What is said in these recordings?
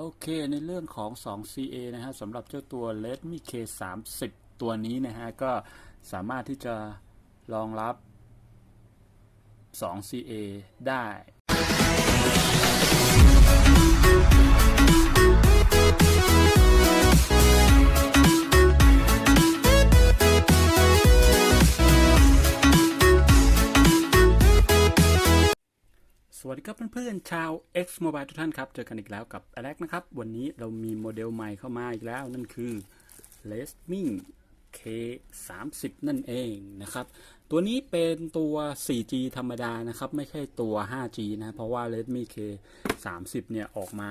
โอเคในเรื่องของ 2CA นะฮะสำหรับเจ้าตัว Redmi K30 ตัวนี้นะฮะก็สามารถที่จะรองรับ 2CA ได้ วัสดีครับเพื่อนๆชาว X Mobile ทุกท่านครับ เจอกันอีกแล้วกับ Alex นะครับ วันนี้เรามีโมเดลใหม่เข้ามาอีกแล้ว นั่นคือ Redmi K30 นั่นเองนะครับ ตัวนี้เป็นตัว 4G ธรรมดานะครับ ไม่ใช่ตัว 5G นะ เพราะว่า Redmi K30 เนี่ยออกมา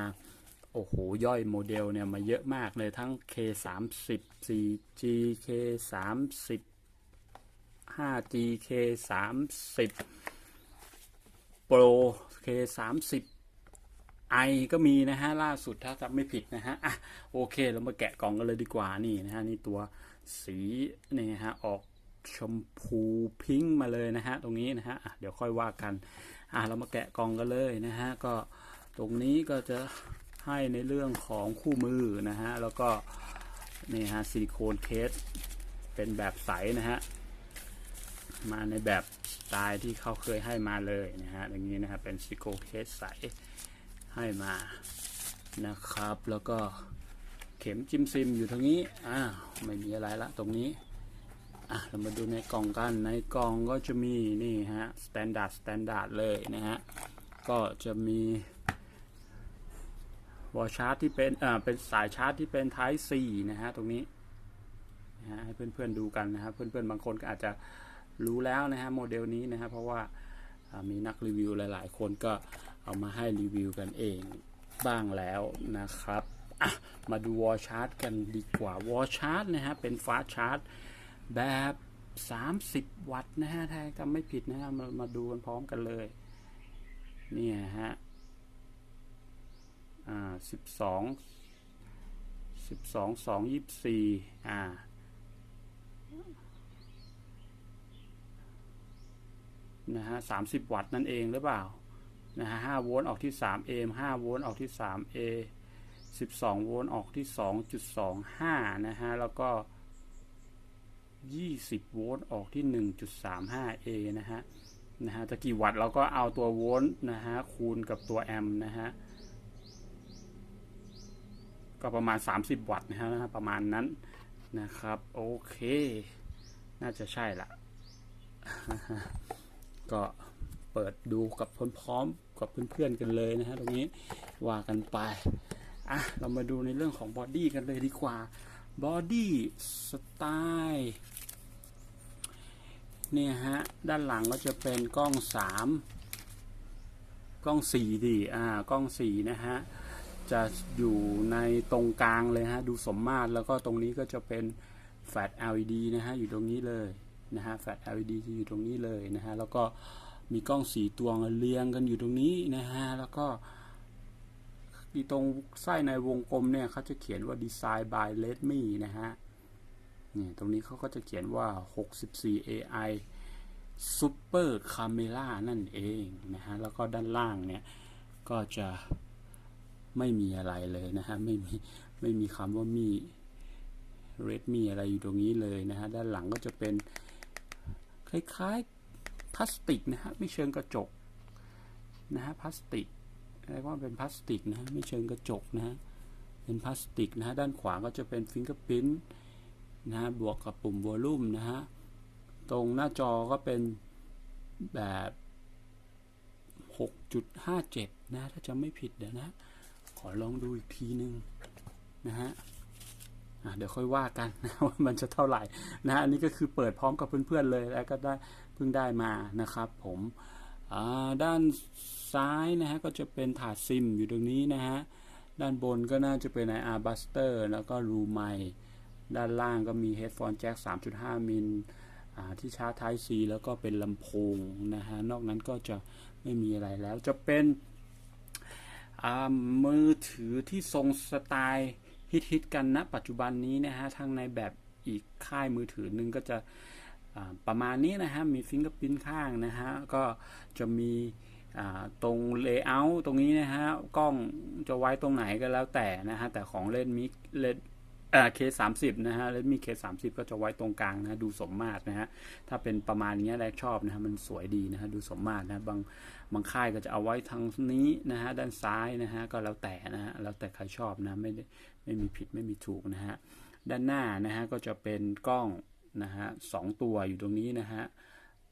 โอ้โห ย่อยโมเดลเนี่ยมาเยอะมากเลยทั้ง K30 4G K30 5G K30 Pro K30 i ก็มีนะฮะ ล่าสุดถ้าจำไม่ผิดนะฮะอะโอเค เรามาแกะกล่องกันเลยดีกว่านี่นะฮะ นี่ตัวสีนี่ฮะ ออกชมพูพิงค์มาเลยนะฮะ ตรงนี้นะฮะะเดี๋ยวค่อยว่ากัน อะ เรามาแกะกล่องกันเลยนะฮะ ก็ตรงนี้ก็จะให้ในเรื่องของคู่มือนะฮะ แล้วก็นี่ฮะซิลิโคนเคสเป็นแบบใสนะฮะ มาในแบบ ตล์ที่เขาเคยให้มาเลยนะฮะอย่างนี้นะครับเป็นซิโกเคสใสให้มานะครับ แล้วก็เข็มจิ้มซิมอยู่ทางนี้อ้าวไม่มีอะไรละตรงนี้อะเรามาดูในกล่องกันในกล่องก็จะมีนี่ฮะสแตนดาร์ดสแตนดาร์ดเลยนะฮะก็จะมีวอชาร์จที่เป็นอ่าเป็นสายชาร์จที่เป็น Type C นะฮะตรงนี้นะฮะให้เพื่อนๆดูกันนะครับเพื่อนๆบางคนก็อาจจะ รู้แล้วนะฮะโมเดลนี้นะฮะเพราะว่ามีนักรีวิวหลาย ๆ คนก็เอามาให้รีวิวกันเองบ้างแล้วนะครับมาดูวอลชาร์จกันดีกว่าวอลชาร์จนะฮะเป็นฟ้าชาร์จแบบ 30 วัตต์นะฮะถ้าจำไม่ผิดนะฮะมามาดูกันพร้อมกันเลยเนี่ยฮะอ่าสิบสองสิบสองสองยี่สิบสี่อ่า นะฮะสามสิบวัตต์นั่นเองหรือเปล่านะฮะห้าโวลต์ออกที่สามเอมห้าโวลต์ออกที่สามเอสิบสองโวลต์ออกที่สองจุดสองห้านะฮะ แล้วก็ยี่สิบโวลต์ออกที่หนึ่งจุดสามห้าเอนะฮะ นะฮะ จะกี่วัตต์เราก็เอาตัวโวลต์นะฮะ คูณกับตัวแอมป์นะฮะ ก็ประมาณ 30 วัตต์นะฮะ ประมาณนั้นนะครับ โอเค น่าจะใช่ละ ก็เปิดดูกับพร้อมๆกับเพื่อนๆกันเลยนะฮะตรงนี้ว่ากันไปอะเรามาดูในเรื่องของบอดี้กันเลยดีกว่าบอดี้สไตล์เนี่ยฮะ ด้านหลังก็จะเป็นกล้อง 3 กล้อง4ดีอ่ากล้อง 4 นะฮะ จะอยู่ในตรงกลางเลยฮะ ดูสมมาตรแล้วก็ตรงนี้ก็จะเป็นแฟลช LED นะฮะ อยู่ตรงนี้เลย นะฮะแฟลช LED จะอยู่ตรงนี้เลยนะฮะแล้วก็มีกล้องสีตัวเรียงกันอยู่ตรงนี้นะฮะแล้วก็ที่ตรงไส้ในวงกลมเนี่ยเขาจะเขียนว่า Design by Redmi นะฮะนี่ตรงนี้เขาก็จะเขียนว่า 64 AI Super Camera นั่นเองนะฮะแล้วก็ด้านล่างเนี่ยก็จะไม่มีอะไรเลยนะฮะไม่มีไม่มีคำว่ามี Redmi อะไรอยู่ตรงนี้เลยนะฮะด้านหลังก็จะเป็น คล้ายๆพลาสติกนะฮะไม่เชิงกระจกนะฮะพลาสติกเรียกว่าเป็นพลาสติกนะฮะไม่เชิงกระจกนะฮะเป็นพลาสติกนะฮะด้านขวาก็จะเป็นฟิงเกอร์พิ้นนะฮะบวกกับปุ่มวอลลุ่มนะฮะตรงหน้าจอก็เป็นแบบ 6.57 นะ ถ้าจำไม่ผิดเดี๋ยวนะ ขอลองดูอีกทีนึงนะฮะอะ เดี๋ยวค่อยว่ากันนะว่ามันจะเท่าไหร่นะอันนี้ก็คือเปิดพร้อมกับเพื่อนๆเลยแล้วก็ได้เพิ่งได้มานะครับ ผมด้านซ้ายนะฮะก็จะเป็นถาดซิมอยู่ตรงนี้นะฮะด้านบนก็น่าจะเป็น IR Buster แล้วก็รูไมด้านล่างก็มี Headphone Jack 3.5 มิลที่ชาร์จ Type C แล้วก็เป็นลำโพงนะฮะนอกนั้นก็จะไม่มีอะไรแล้วจะเป็นมือถือที่ทรงสไตล์ ฮิตฮิตๆกันณปัจจุบันนี้นะฮะทางในแบบอีกค่ายมือถือหนึงก็จะประมาณนี้นะฮะ มีฟิงเกอร์พิ้นข้างนะฮะ ก็จะมีตรงเลเยอร์ตรงนี้นะฮะ กล้องจะไว้ตรงไหนก็แล้วแต่นะฮะ แต่ของเล่นมิกเล่นเคสามสิบนะฮะเล่นมีเคสามสิบก็จะไว้ตรงกลางนะดูสมมาตรนะฮะ ถ้าเป็นประมาณนี้แรกชอบนะฮะ มันสวยดีนะฮะ ดูสมมาตรนะบางบางค่ายก็จะเอาไว้ทางนี้นะฮะ ด้านซ้ายนะฮะ ก็แล้วแต่นะฮะ แล้วแต่ใครชอบนะ ไม่ ไม่มีผิดไม่มีถูกนะฮะด้านหน้านะฮะก็จะเป็นกล้องนะฮะสองตัวอยู่ตรงนี้นะฮะ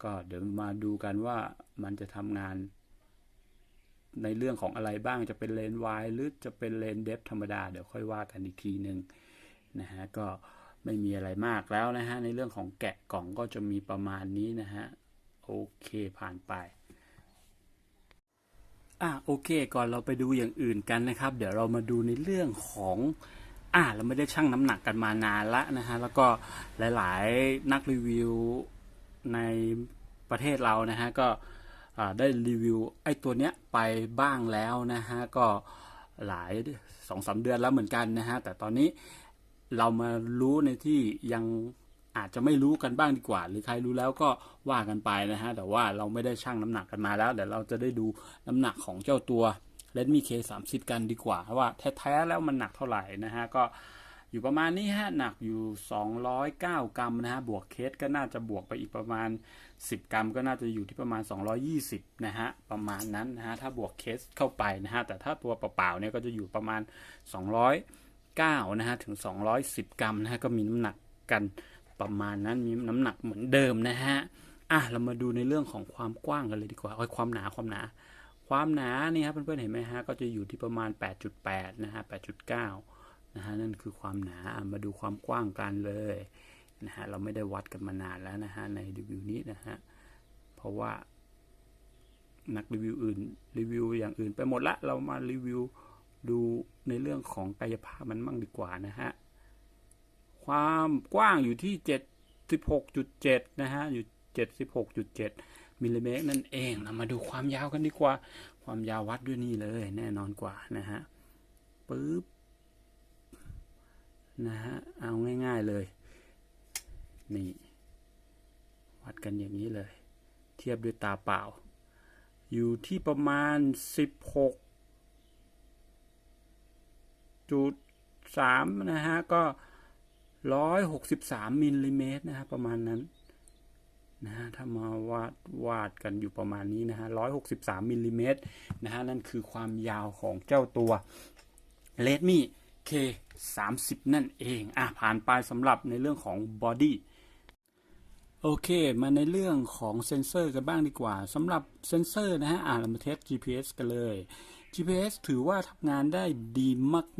ก็เดี๋ยวมาดูกันว่ามันจะทำงาน ในเรื่องของอะไรบ้างจะเป็นเลนวายหรือจะเป็นเลนเดฟธรรมดา เดี๋ยวค่อยว่ากันอีกทีหนึ่งนะฮะก็ไม่มีอะไรมากแล้วนะฮะในเรื่องของแกะกล่องก็จะมีประมาณนี้นะฮะโอเคผ่านไป อะโอเค ก่อนเราไปดูอย่างอื่นกันนะครับ เดี๋ยวเรามาดูในเรื่องของอะเราไม่ได้ชั่งน้ำหนักกันมานานละนะฮะแล้วก็หลายๆนักรีวิวในประเทศเรานะฮะก็ได้รีวิวไอ้ตัวเนี้ยไปบ้างแล้วนะฮะก็หลายสองสาเดือนแล้วเหมือนกันนะฮะแต่ตอนนี้เรามารู้ในที่ยัง อาจจะไม่รู้กันบ้างดีกว่า หรือใครรู้แล้วก็ว่ากันไปนะฮะ แต่ว่าเราไม่ได้ชั่งน้ำหนักกันมาแล้วเดี๋ยวเราจะได้ดูน้ำหนักของเจ้าตัว Redmi K 3 0กันดีกว่าว่าแท้ๆแล้วมันหนักเท่าไหร่นะฮะก็อยู่ประมาณนี้ฮะหนักอยู่ 209 กรัมนะฮะบวกเคสก็น่าจะบวกไปอีกประมาณ 10 กรัม ก็น่าจะอยู่ที่ประมาณ 220 นะฮะประมาณนั้นนะฮะถ้าบวกเคสเข้าไปนะฮะแต่ถ้าตัวเปล่าๆเนี่ยก็จะอยู่ประมาณ 209 นะฮะถึง 210 กรัมนะฮะก็มีน้ำหนักกัน ประมาณนั้นมีน้ำหนักเหมือนเดิมนะฮะอะเรามาดูในเรื่องของความกว้างกันเลยดีกว่าเอาความหนาความหนา ความหนานี่ครับเพื่อนๆเห็นไหมฮะก็จะอยู่ที่ประมาณ 8.8 นะฮะ 8.9 นะฮะนั่นคือความหนามาดูความกว้างกันเลยนะฮะเราไม่ได้วัดกันมานานแล้วนะฮะในรีวิวนี้นะฮะเพราะว่านักรีวิวอื่นรีวิวอย่างอื่นไปหมดละเรามารีวิวดูในเรื่องของกายภาพมันมั่งดีกว่านะฮะ ความกว้างอยู่ที่ 76.7 นะฮะ อยู่ 76.7มิลลิเมตรนั่นเองเรามาดูความยาวกันดีกว่า ความยาววัดด้วยนี่เลย แน่นอนกว่านะฮะปึ๊บนะฮะ เอาง่ายๆเลย นี่ วัดกันอย่างนี้เลย เทียบด้วยตาเปล่า อยู่ที่ประมาณ 16จุดสามนะฮะ ก็ ร้อยหกสิบสามมิลลิเมตรนะฮะประมาณนั้นนะฮะถ้ามาวาดวาดกันอยู่ประมาณนี้นะฮะร้อยหกสิบสามมิลลิเมตรนะฮะนั่นคือความยาวของเจ้าตัว Redmi K 3 0นั่นเองอะผ่านไปสำหรับในเรื่องของบอดี้โอเค มาในเรื่องของเซนเซอร์กันบ้างดีกว่าสำหรับเซนเซอร์นะฮะอ่าเรามาเทส GPS กันเลย GPS ถือว่าทำงานได้ดี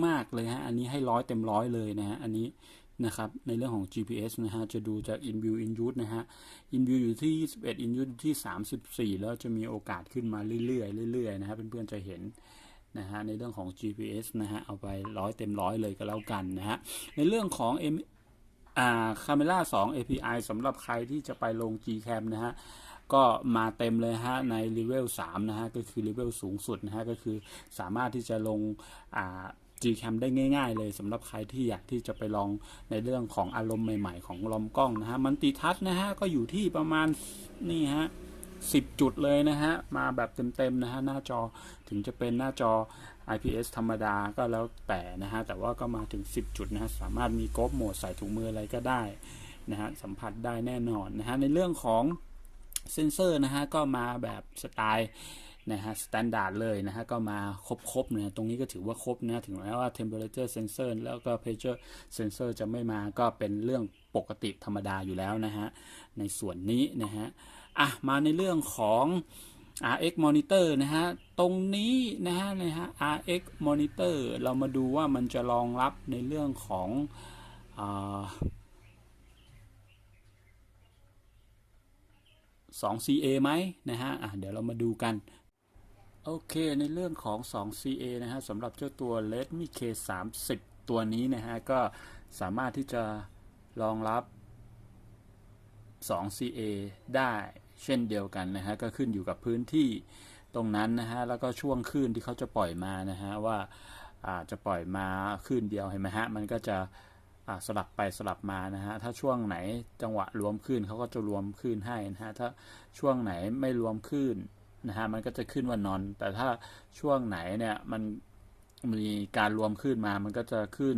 มาก ๆ เลยฮะ อันนี้ให้ร้อยเต็มร้อยเลยนะฮะ อันนี้ นะครับในเรื่องของ GPS นะฮะจะดูจาก in view in use นะฮะ in view อยู่ที่ 21 in use อยู่ที่ 34 แล้วจะมีโอกาสขึ้นมาเรื่อยๆเรื่อยๆนะฮะเพื่อนๆจะเห็นนะฮะในเรื่องของ GPS นะฮะเอาไปร้อยเต็มร้อยเลยก็แล้วกันนะฮะในเรื่องของ M อ่า Camera 2 API สำหรับใครที่จะไปลง Gcam นะฮะก็มาเต็มเลยฮะในเลเวล3นะฮะก็คือเลเวลสูงสุดนะฮะก็คือสามารถที่จะลงอ่า Gcam ได้ง่าย ๆ เลยสำหรับใครที่อยากที่จะไปลองในเรื่องของอารมณ์ใหม่ ๆ ของลอมกล้องนะฮะมันติทัชนะฮะก็อยู่ที่ประมาณนี่ฮะ10 จุดเลยนะฮะ มาแบบเต็มๆนะฮะ หน้าจอถึงจะเป็นหน้าจอ IPS ธรรมดาก็แล้วแต่นะฮะ แต่ว่าก็มาถึง 10 จุดนะฮะ สามารถมีกรอบโหมดใส่ถุงมืออะไรก็ได้นะฮะ สัมผัสได้แน่นอนนะฮะ ในเรื่องของเซนเซอร์นะฮะ ก็มาแบบสไตล์ นะฮะสแตนดาร์ดเลยนะฮะก็มาครบๆนะตรงนี้ก็ถือว่าครบนะถึงแม้ว่า temperature sensor แล้วก็ pressure sensor จะไม่มาก็เป็นเรื่องปกติธรรมดาอยู่แล้วนะฮะในส่วนนี้นะฮะอะมาในเรื่องของ RX monitor นะฮะตรงนี้นะฮะนะฮะ RX monitor เรามาดูว่ามันจะรองรับในเรื่องของอ2 CA ไหมนะฮะะเดี๋ยวเรามาดูกัน โอเคในเรื่องของ 2 CA นะฮะสำหรับเจ้าตัว Redmi K 3 0ตัวนี้นะฮะก็สามารถที่จะรองรับ 2 CA ได้เช่นเดียวกันนะฮะก็ขึ้นอยู่กับพื้นที่ตรงนั้นนะฮะแล้วก็ช่วงคลื่นที่เขาจะปล่อยมานะฮะว่าอาจะปล่อยมาคลื่นเดียวเห็นไหมฮะมันก็จะสลับไปสลับมานะฮะถ้าช่วงไหนจังหวะรวมคลื่นเขาก็จะรวมคลื่นให้นะฮะถ้าช่วงไหนไม่รวมคลื่น นะฮะมันก็จะขึ้นว่านอน แต่ถ้าช่วงไหนเนี่ยมันมีการรวมขึ้นมา มันก็จะขึ้น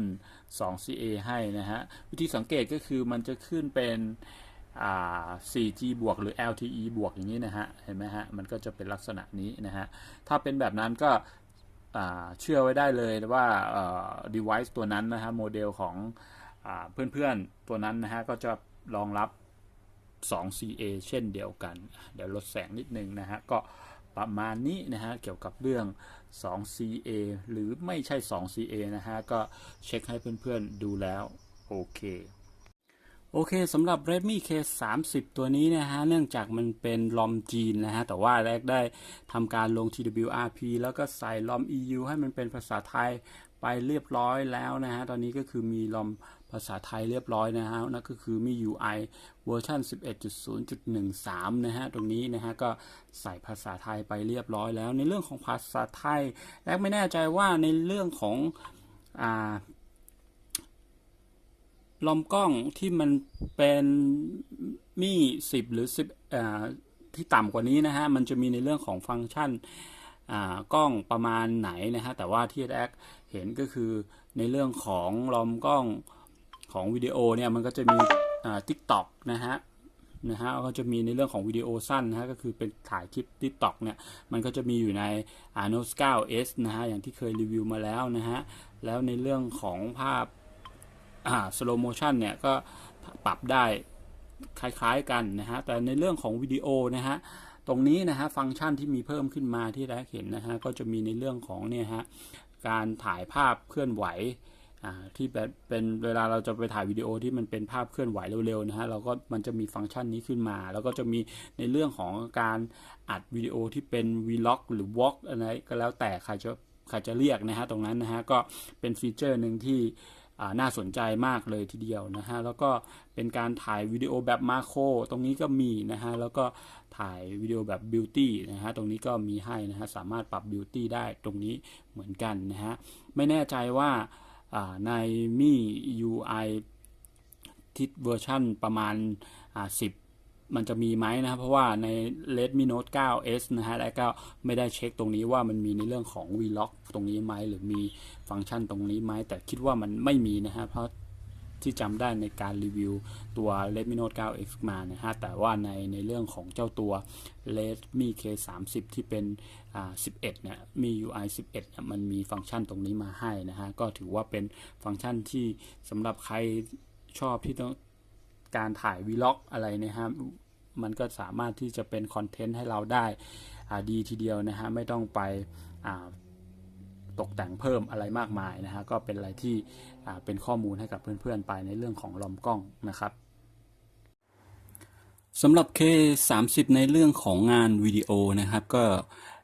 2CA ให้นะฮะ วิธีสังเกตก็คือมันจะขึ้นเป็นอ่า 4G บวกหรือ LTE บวกอย่างนี้นะฮะ เห็นไหมฮะ มันก็จะเป็นลักษณะนี้นะฮะ ถ้าเป็นแบบนั้นก็เชื่อไว้ได้เลยว่าอ่อ device ตัวนั้นนะฮะ โมเดลของอเพื่อนๆ ตัวนั้นนะฮะ ก็จะรองรับ 2CA เช่นเดียวกัน เดี๋ยวลดแสงนิดนึงนะฮะ ก็ประมาณนี้นะฮะ เกี่ยวกับเรื่อง 2CA หรือไม่ใช่ 2CA นะฮะ ก็เช็คให้เพื่อนๆดูแล้ว โอเคโอเคสำหรับ Redmi K 3 0ตัวนี้นะฮะ เนื่องจากมันเป็นลอมจีนนะฮะ แต่ว่าแรกได้ทำการลง TWRP แล้วก็ใส่ลอม EU ให้มันเป็นภาษาไทยไปเรียบร้อยแล้วนะฮะ ตอนนี้ก็คือมีลอมาษาไทยเรียบร้อยนะฮะนั่นก็คือมี UI เวอร์ชัน11.0.13 นะฮะ ตรงนี้นะฮะ ก็ใส่ภาษาไทยไปเรียบร้อยแล้ว ในเรื่องของภาษาไทยแรกไม่แน่ใจว่าในเรื่องของอ่าลอมกล้องที่มันเป็นมี่สิบหรือสิบที่ต่ำกว่านี้นะฮะ มันจะมีในเรื่องของฟังก์ชันอ่ากล้องประมาณไหนนะฮะ แต่ว่าที่แอคเห็นก็คือในเรื่องของลอมกล้อง ของวิดีโอเนี่ยมันก็จะมีอ่า TikTok นะฮะนะฮะก็จะมีในเรื่องของวิดีโอสั้นนะฮะก็คือเป็นถ่ายคลิป TikTok เนี่ยมันก็จะมีอยู่ใน a n o s 9 S นะฮะอย่างที่เคยรีวิวมาแล้วนะฮะแล้วในเรื่องของภาพอ่า slow motion เนี่ยก็ปรับได้คล้ายๆกันนะฮะแต่ในเรื่องของวิดีโอนะฮะตรงนี้นะฮะฟังก์ชันที่มีเพิ่มขึ้นมาที่แรกเห็นนะฮะก็จะมีในเรื่องของเนี่ยฮะการถ่ายภาพเคลื่อนไหว ที่แบบเป็นเวลาเราจะไปถ่ายวิดีโอที่มันเป็นภาพเคลื่อนไหวเร็วๆนะฮะเราก็มันจะมีฟังก์ชันนี้ขึ้นมา แล้วก็จะมีในเรื่องของการอัดวิดีโอที่เป็น vlog หรือ vlog อะไรก็แล้วแต่ใครจะใครจะเรียกนะฮะตรงนั้นนะฮะก็เป็นฟีเจอร์หนึ่งที่น่าสนใจมากเลยทีเดียวนะฮะแล้วก็เป็นการถ่ายวิดีโอแบบมาโครตรงนี้ก็มีนะฮะแล้วก็ถ่ายวิดีโอแบบบิวตี้นะฮะตรงนี้ก็มีให้นะฮะสามารถปรับบิวตี้ได้ตรงนี้เหมือนกันนะฮะไม่แน่ใจว่า ในมี UI ทิศเวอร์ชันประมาณ 10 มันจะมีไหมนะครับ เพราะว่าใน Redmi Note 9s นะฮะ และก็ไม่ได้เช็คตรงนี้ว่ามันมีในเรื่องของ Vlog ตรงนี้ไหม หรือมีฟังก์ชันตรงนี้ไหม แต่คิดว่ามันไม่มีนะฮะ เพราะ ที่จำได้ในการรีวิวตัว Redmi Note 9x มานะฮะแต่ว่าในในเรื่องของเจ้าตัว Redmi K 3 0ที่เป็นอ่า11เนี่ยมี UI 11เนี่ยมันมีฟังก์ชันตรงนี้มาให้นะฮะก็ถือว่าเป็นฟังก์ชันที่สำหรับใครชอบที่ต้องการถ่ายวีล็อกอะไรนะฮะมันก็สามารถที่จะเป็นคอนเทนต์ให้เราได้ดีทีเดียวนะฮะไม่ต้องไป ตกแต่งเพิ่มอะไรมากมายนะฮะก็เป็นอะไรที่เป็นข้อมูลให้กับเพื่อนๆ ไปในเรื่องของลอมกล้องนะครับสำหรับ K30 ในเรื่องของงานวิดีโอนะครับ ก็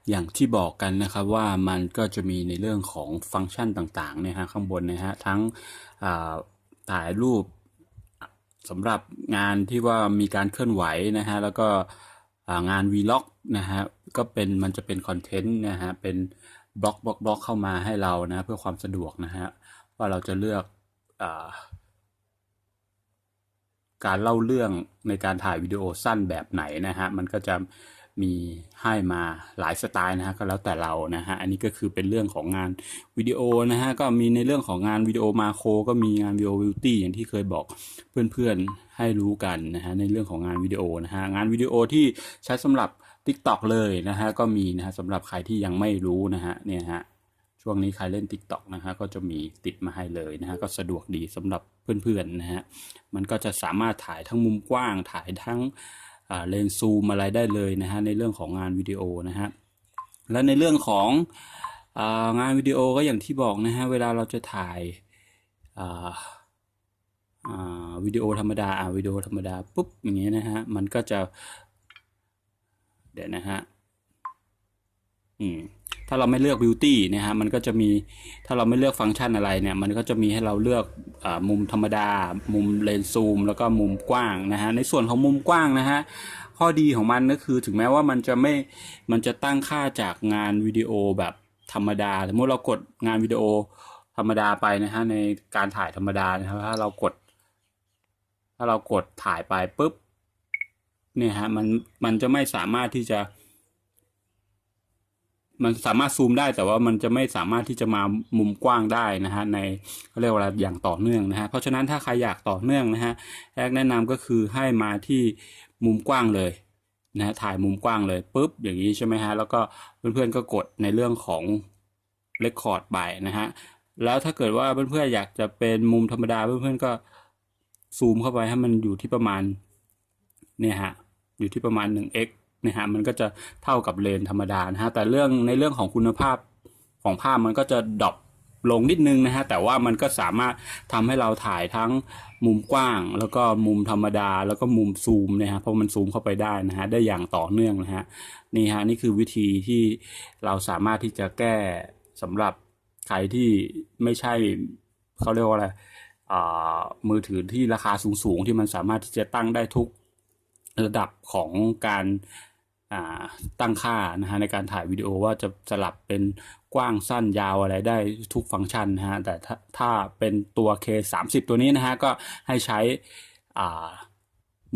อย่างที่บอกกันนะครับว่ามันก็จะมีในเรื่องของฟังก์ชันต่างๆนะฮะข้างบนนะฮะทั้งถ่ายรูปสำหรับงานที่ว่ามีการเคลื่อนไหวนะฮะแล้วก็งานวีล็อกนะฮะก็เป็นมันจะเป็นคอนเทนต์นะฮะเป็น บล็อกบล็อกบล็อกเข้ามาให้เรานะ เพื่อความสะดวกนะฮะว่าเราจะเลือกอการเล่าเรื่องในการถ่ายวิดีโอสั้นแบบไหนนะฮะมันก็จะ มีให้มาหลายสไตล์นะฮะก็แล้วแต่เรานะฮะอันนี้ก็คือเป็นเรื่องของงานวิดีโอนะฮะก็มีในเรื่องของงานวิดีโอมาโครก็มีงานวิดีโอบิวตี้อย่างที่เคยบอกเพื่อนๆให้รู้กันนะฮะในเรื่องของงานวิดีโอนะฮะงานวิดีโอที่ใช้สำหรับ TikTok เลยนะฮะก็มีนะฮะสำหรับใครที่ยังไม่รู้นะฮะเนี่ยฮะช่วงนี้ใครเล่น TikTok นะฮะก็จะมีติดมาให้เลยนะฮะก็สะดวกดีสำหรับเพื่อนๆนะฮะมันก็จะสามารถถ่ายทั้งมุมกว้างถ่ายทั้ง เลนส์ซูมอะไรได้เลยนะฮะในเรื่องของงานวิดีโอนะฮะและในเรื่องของงานวิดีโอก็อย่างที่บอกนะฮะเวลาเราจะถ่ายวิดีโอธรรมดาวิดีโอธรรมดาปุ๊บอย่างเงี้ยนะฮะมันก็จะเดี๋ยวนะฮะ อืมถ้าเราไม่เลือก beauty นะฮะมันก็จะมีถ้าเราไม่เลือกฟังก์ชันอะไรเนี่ย มันก็จะมีให้เราเลือกอมุมธรรมดา มุมเลนซูม แล้วก็มุมกว้างนะฮะในส่วนของมุมกว้างนะฮะข้อดีของมันก็คือถึงแม้ว่ามันจะไม่มันจะตั้งค่าจากงานวิดีโอแบบธรรมดาสมมติเรากดงานวิดีโอธรรมดาไปนะฮะในการถ่ายธรรมดานะครับถ้าเรากด ถ้าเรากดถ่ายไปปุ๊บเนี่ยฮะมันมันจะไม่สามารถที่จะ มันสามารถซูมได้แต่ว่ามันจะไม่สามารถที่จะมามุมกว้างได้นะฮะในเขาเรียกว่าอย่างต่อเนื่องนะฮะเพราะฉะนั้นถ้าใครอยากต่อเนื่องนะฮะแรกแนะนำก็คือให้มาที่มุมกว้างเลยนะฮะถ่ายมุมกว้างเลยปุ๊บอย่างนี้ใช่ไหมฮะแล้วก็เพื่อนๆก็กดในเรื่องของเรคคอร์ดไปนะฮะแล้วถ้าเกิดว่าเพื่อนๆอยากจะเป็นมุมธรรมดาเพื่อนๆก็ซูมเข้าไปให้มันอยู่ที่ประมาณเนี่ยฮะอยู่ที่ประมาณ 1x นะฮะมันก็จะเท่ากับเลนธรรมดานะฮะแต่เรื่องในเรื่องของคุณภาพของภาพมันก็จะดรอปลงนิดนึงนะฮะแต่ว่ามันก็สามารถทำให้เราถ่ายทั้งมุมกว้าง แล้วก็มุมธรรมดา แล้วก็มุมซูมนะฮะเพราะมันซูมเข้าไปได้นะฮะได้อย่างต่อเนื่องนะฮะนี่ฮะนี่คือวิธีที่เราสามารถที่จะแก้สำหรับใครที่ไม่ใช่เขาเรียกว่าอะไรอ่ามือถือที่ราคาสูงๆ ที่มันสามารถที่จะตั้งได้ทุกระดับของการ ตั้งค่านะฮะในการถ่ายวิดีโอว่าจะสลับเป็นกว้างสั้นยาวอะไรได้ทุกฟังก์ชันนะฮะแต่ถ้าเป็นตัว K 3 0 ตัวนี้นะฮะก็ให้ใช้อ่า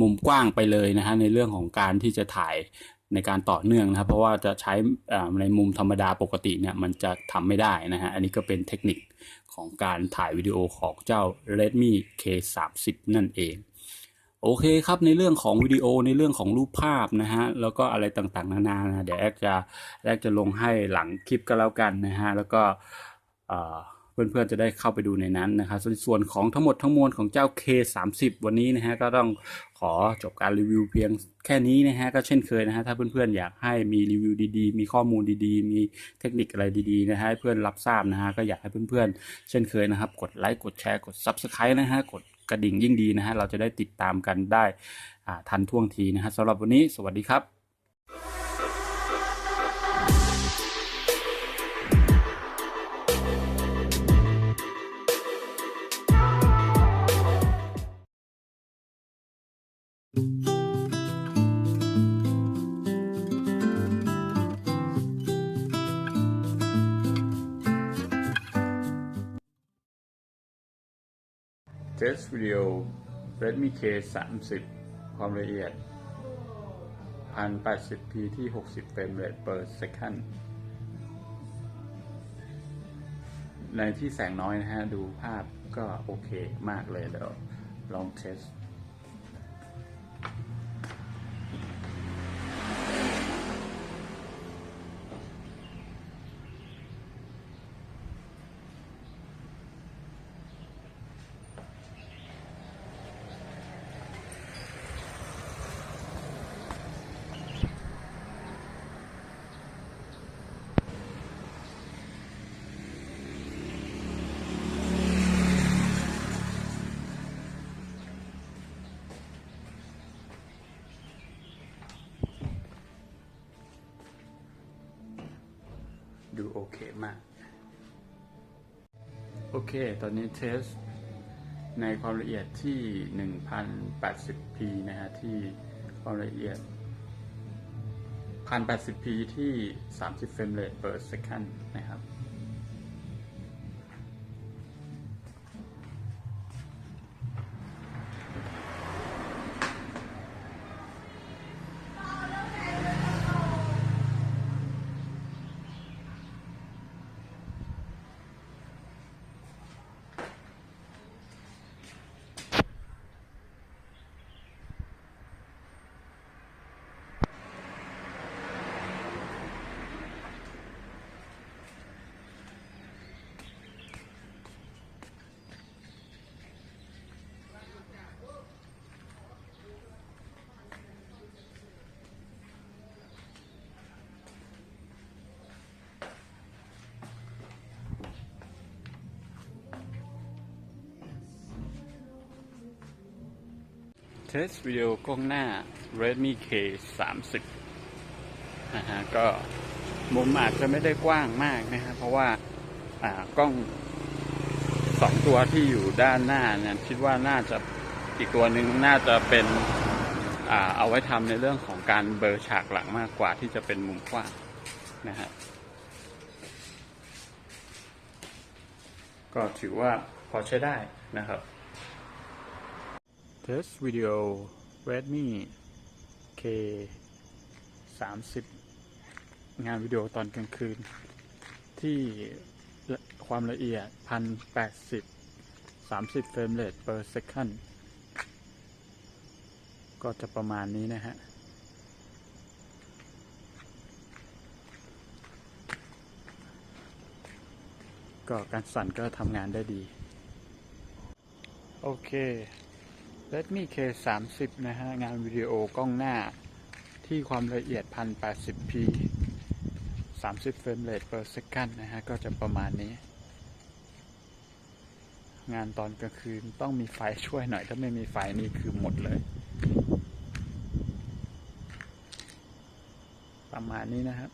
มุมกว้างไปเลยนะฮะในเรื่องของการที่จะถ่ายในการต่อเนื่องนะครับเพราะว่าจะใช้ในมุมธรรมดาปกติเนี่ยมันจะทำไม่ได้นะฮะอันนี้ก็เป็นเทคนิคของการถ่ายวิดีโอของเจ้า Redmi K 3 0 นั่นเอง โอเคครับในเรื่องของวิดีโอในเรื่องของรูปภาพนะฮะแล้วก็อะไรต่างๆ นานานะเดี๋ยวแอดจะแอดจะลงให้หลังคลิปก็แล้วกันนะฮะแล้วก็เพื่อนๆจะได้เข้าไปดูในนั้นนะครับส่วนส่วนของทั้งหมดทั้งมวลของเจ้า K 3 0 วันนี้นะฮะก็ต้องขอจบการรีวิวเพียงแค่นี้นะฮะก็เช่นเคยนะฮะถ้าเพื่อนๆอยากให้มีรีวิวดีๆ มีข้อมูลดีๆ มีเทคนิคอะไรดีๆนะฮะให้เพื่อนรับทราบนะฮะก็อยากให้เพื่อนๆเช่นเคยนะครับ กดไลค์กดแชร์กด Subscribe นะฮะกด กระดิ่งยิ่งดีนะฮะเราจะได้ติดตามกันได้ทันท่วงทีนะฮะสำหรับวันนี้สวัสดีครับ เทสวิดีโอ Redmi K 3 0ความละเอียด 1080p ที่ 60 เฟรมเรท per second ในที่แสงน้อยนะฮะ ดูภาพก็โอเคมากเลยเดี๋ยวลองเทส ดูโอเคมาก โอเค ตอนนี้เทสในความละเอียดที่ 1080p นะฮะ ที่ความละเอียด 1080p ที่ 30 เฟรมเรทเปอร์เซคันะ ทสวิดีโอกล้องหน้า Redmi K 3 0นะฮะก็มุมอาจจะไม่ได้กว้างมากนะฮะเพราะว่าอ่ากล้องสองตัวที่อยู่ด้านหน้าเนี่ยคิดว่าน่าจะอีกตัวหนึ่งน่าจะเป็นอ่าเอาไว้ทำในเรื่องของการเบลอฉากหลังมากกว่าที่จะเป็นมุมกว้างนะฮะก็ถือว่าพอใช้ได้นะครับ เทสวิดีโอ Redmi K 3 0 งานวิดีโอตอนกลางคืน ที่ความละเอียด 1080 30 เฟรมเรท per second ก็จะประมาณนี้นะฮะก็การสั่นก็ทำงานได้ดี โอเค Redmi K 3 0 นะฮะ งานวิดีโอกล้องหน้าที่ความละเอียด 1080p 30 เฟรมเรท per second นะฮะ ก็จะประมาณนี้ งานตอนกลางคืนต้องมีไฟช่วยหน่อย ถ้าไม่มีไฟนี่คือหมดเลย ประมาณนี้นะครับ